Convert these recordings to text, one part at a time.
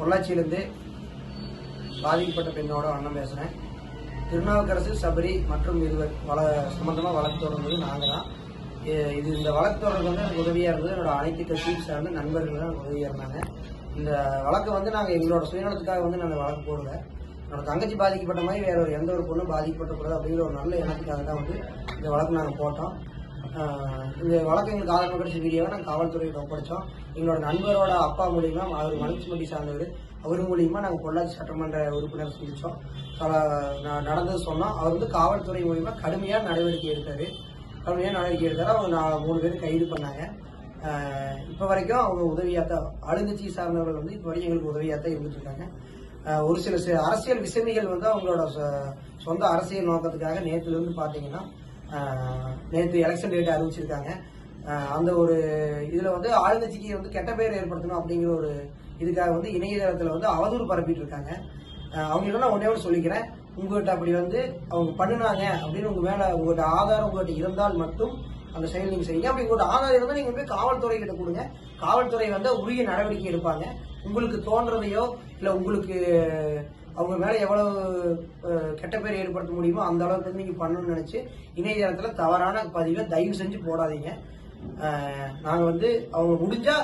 பொள்ளாச்சியிலேருந்து பாதிக்கப்பட்ட பெண்ணோட அண்ணன் பேசுகிறேன் திருநாவுக்கரசு சபரி மற்றும் இது வள சம்பந்தமாக வழக்கு தொடர்ந்தது நாங்கள் தான் இது இந்த வழக்கு தொடர்ந்து வந்து எனக்கு உதவியாக இருந்தது. என்னோட அனைத்து கட்சியும் சார்ந்த நண்பர்கள் தான் உதவியாக இருந்தாங்க. இந்த வழக்கு வந்து நாங்கள் எங்களோட சுயநலத்துக்காக வந்து நாங்கள் வழக்கு போடல. என்னோட தங்கச்சி பாதிக்கப்பட்ட மாதிரி வேற ஒரு எந்த ஒரு பொண்ணும் பாதிக்கப்படக்கூடாது அப்படிங்கிற ஒரு நல்ல எண்ணத்துக்காக தான் வந்து இந்த வழக்கு நாங்கள் போட்டோம். இந்த வழக்கு எங்களுக்கு ஆதரவு கிடைச்ச வீடியோவை நாங்கள் காவல்துறையில் ஒப்படைச்சோம் எங்களோட நண்பரோட அப்பா மூலியமா அவர் மனுச்சுமட்டி சார்ந்தவர். அவர் மூலியமா நாங்கள் பொள்ளாச்சி சட்டமன்ற உறுப்பினர் சந்திச்சோம். நடந்தது சொன்னோம். அவர் வந்து காவல்துறை மூலியமா கடுமையாக நடவடிக்கை எடுத்தார். கடுமையாக நடவடிக்கை எடுத்தார். அவங்க நான் மூணு பேர் கைது பண்ணாங்க. இப்போ வரைக்கும் அவங்க உதவியாக தான் ஆளுங்கட்சி சார்ந்தவர்கள் வந்து இப்போ வரைக்கும் எங்களுக்கு உதவியாக தான் இருந்துட்டு இருக்காங்க ஒரு சில அரசியல் விசமிகள் வந்து அவங்களோட சொ- சொந்த அரசியல் நோக்கத்துக்காக நேற்றுலேருந்து இருந்து நேற்று எலெக்ஷன் டேட் அறிவிச்சிருக்காங்க. அந்த ஒரு இதுல வந்து ஆளுங்கட்சிக்கு வந்து கெட்ட பேர் ஏற்படுத்தணும் அப்படிங்கிற ஒரு இதுக்காக வந்து இணையதளத்துல வந்து அவதூறு பரப்பிட்டு இருக்காங்க அவங்கள்ட்ட நான் ஒன்றே ஒன்று சொல்லிக்கிறேன். உங்ககிட்ட அப்படி வந்து அவங்க பண்ணுனாங்க அப்படின்னு உங்க மேல உங்கள்கிட்ட ஆதாரம் உங்ககிட்ட இருந்தால் மட்டும் அந்த செயல் நீங்க செய்யுங்க. அப்படி உங்களோட ஆதாரம் இருந்தால் நீங்க போய் காவல்துறை கிட்ட கொடுங்க. காவல்துறை வந்து உரிய நடவடிக்கை எடுப்பாங்க. உங்களுக்கு தோன்றதையோ இல்ல உங்களுக்கு அவங்க மேலே எவ்வளவு கெட்ட பேர் ஏற்படுத்த முடியுமோ அந்த அளவுக்கு வந்து நீங்க பண்ணணும்னு நினைச்சு இணையதளத்தில் தவறான பதிவை தயவு செஞ்சு போடாதீங்க. நாங்கள் வந்து அவங்க முடிஞ்சா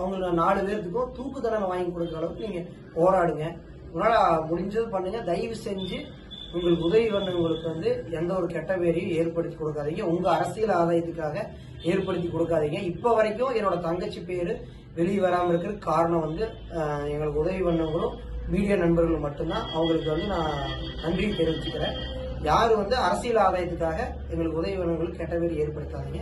அவங்க நாலு பேர்த்துக்கும் தூக்கு தண்டனை வாங்கி கொடுக்குற அளவுக்கு நீங்க போராடுங்க. உங்களால் முடிஞ்சது பண்ணுங்க. தயவு செஞ்சு உங்களுக்கு உதவி பண்ணவங்களுக்கு வந்து எந்த ஒரு கெட்ட பேரையும் ஏற்படுத்தி கொடுக்காதீங்க. உங்க அரசியல் ஆதாயத்துக்காக ஏற்படுத்தி கொடுக்காதீங்க. இப்ப வரைக்கும் என்னோட தங்கச்சி பேரு வெளியே வராமல் இருக்கிற காரணம் வந்து எங்களுக்கு உதவி பண்ணவங்களும் மீடியா நண்பர்கள் மட்டும்தான். அவங்களுக்கு வந்து நான் நன்றி தெரிவிச்சுக்கிறேன். யார் வந்து அரசியல் ஆதாயத்துக்காக எங்களுக்கு உதவி வேணுங்களுக்கு கெட்ட பேர் ஏற்படுத்தாதீங்க.